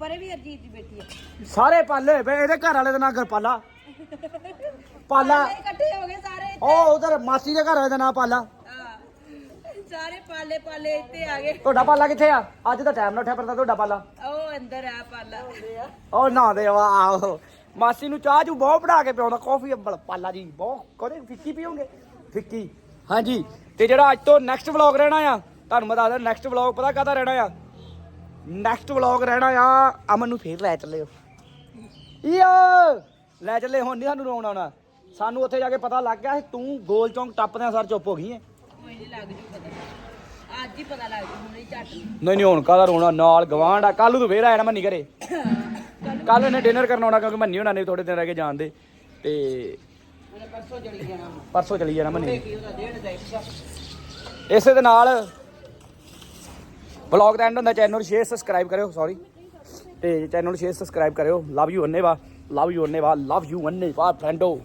ਪਰੇ ਵੀ ਅਰਜੀਤ ਦੀ ਬੇਟੀ ਹੈ ਸਾਰੇ ਪਾਲੇ ਵੇ ਇਹਦੇ ਘਰ ਵਾਲੇ ਦਾ ਨਾਂ ਪਾਲਾ ਪਾਲਾ ਇਕੱਠੇ ਹੋ ਗਏ ਸਾਰੇ ਉਹ ਉਧਰ ਮਾਸੀ ਦੇ ਘਰ ਵਾਲੇ ਦਾ ਨਾਂ ਪਾਲਾ ਹਾਂ। ਸਾਰੇ ਪਾਲੇ ਪਾਲੇ ਇੱਥੇ ਆ ਗਏ। ਤੁਹਾਡਾ ਪਾਲਾ ਕਿੱਥੇ ਆ? ਅੱਜ ਤਾਂ ਟਾਈਮ ਨਾਲ ਉੱਠਿਆ ਪਰਦਾ ਤੁਹਾਡਾ ਪਾਲਾ। ਉਹ ਅੰਦਰ ਆ ਪਾਲਾ। ਉਹ ਨਾ ਦੇ ਆਹੋ ਮਾਸੀ ਨੂੰ ਚਾਹ ਚੂ ਬਹੁਤ ਬਣਾ ਕੇ ਪਿਆਉਂਦਾ ਕਾਫੀ ਅੰਬਲ। ਪਾਲਾ ਜੀ ਬਹੁਤ ਕਦੇ ਫਿੱਕੀ ਪੀਓਗੇ? ਫਿੱਕੀ। ਹਾਂਜੀ। ਤੇ ਜਿਹੜਾ ਅੱਜ ਤੋਂ ਨੈਕਸਟ ਵਲੌਗ ਰਹਿਣਾ ਆ ਤੁਹਾਨੂੰ ਮੈਂ ਦੱਸਦਾ ਨੈਕਸਟ ਵਲੌਗ ਪਤਾ ਕਾਹਦਾ ਰਹਿਣਾ ਆ? ਨੈਕਸਟ ਵਲੌਗ ਰਹਿਣਾ ਆ ਅਮਨ ਨੂੰ ਫੇਰ ਲੈ ਚੱਲਿਓ ਯੋ! ਲੈ ਚੱਲੇ ਹੁਣ ਨਹੀਂ ਸਾਨੂੰ ਰੋਣ ਆਉਣਾ। ਸਾਨੂੰ ਉੱਥੇ ਜਾ ਕੇ ਪਤਾ ਲੱਗ ਗਿਆ ਸੀ ਤੂੰ ਗੋਲ ਚੌਂਕ ਟੱਪਦਿਆਂ ਸਰ ਚੁੱਪ ਹੋ ਗਈ ਹੈ ਅੱਜ ਹੀ ਪਤਾ ਲੱਗ ਜੂ ਹੁਣ ਹੀ ਝੱਟ। ਨਹੀਂ ਨਹੀਂ ਹੁਣ ਕਾਹਦਾ ਰੋਣਾ? ਨਾਲ ਗਵਾਂਢ ਆ। ਕੱਲ ਨੂੰ ਤੂੰ ਫੇਰ ਆਇਆ ਨਾ ਮੰਨੀ ਘਰੇ। ਕੱਲ ਇਹਨੇ ਡਿਨਰ ਕਰਨ ਆਉਣਾ ਕਿਉਂਕਿ ਮੰਨੀ ਹੋਣਾ ਨੇ ਥੋੜੇ ਦਿਨ ਰਹਿ ਕੇ ਜਾਣ ਦੇ। ਤੇ ਪਰਸੋਂ ਚਲੀ ਜਾਣਾ। ਪਰਸੋਂ ਚਲੀ ਜਾਣਾ ਮੰਨੀ ਇਸੇ ਦੇ ਨਾਲ ਵਲੌਗ ਦਾ ਐਂਡ ਹੁੰਦਾ ਚੈਨਲ ਨੂੰ ਸ਼ੇਅਰ ਸਬਸਕ੍ਰਾਈਬ ਕਰਿਓ ਸੌਰੀ ਤੇ ਚੈਨਲ ਨੂੰ ਸ਼ੇਅਰ ਸਬਸਕ੍ਰਾਈਬ ਕਰਿਓ। ਲਵ ਯੂ ਅੰਨੇਵਾ ਲਵ ਯੂ ਅੰਨੇਵਾ ਲਵ ਯੂ ਅੰਨੇਵਾ ਫਰੈਂਡੋ